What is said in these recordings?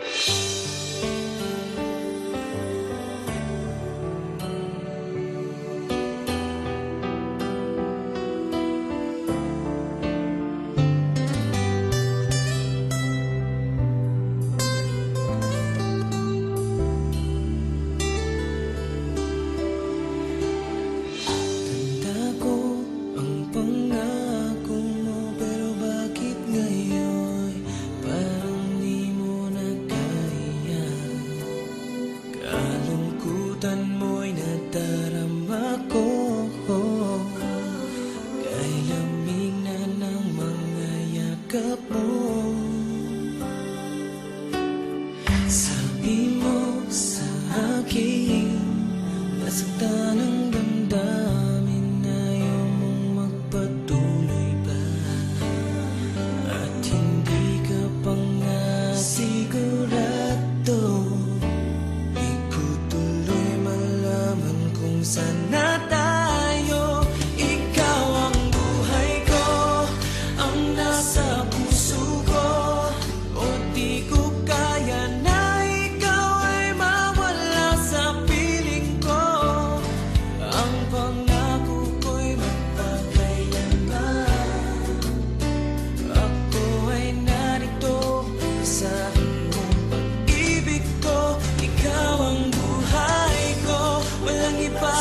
you Kalimutan mo'y nadarama ko. Kay lamig na ng mga yakap mo. Sabi mo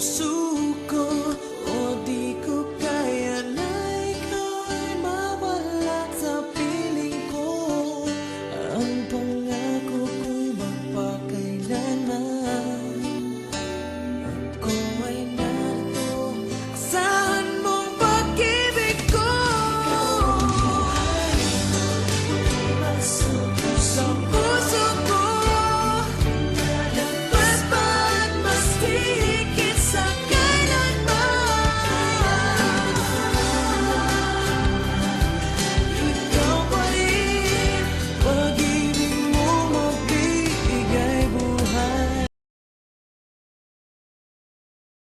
soon.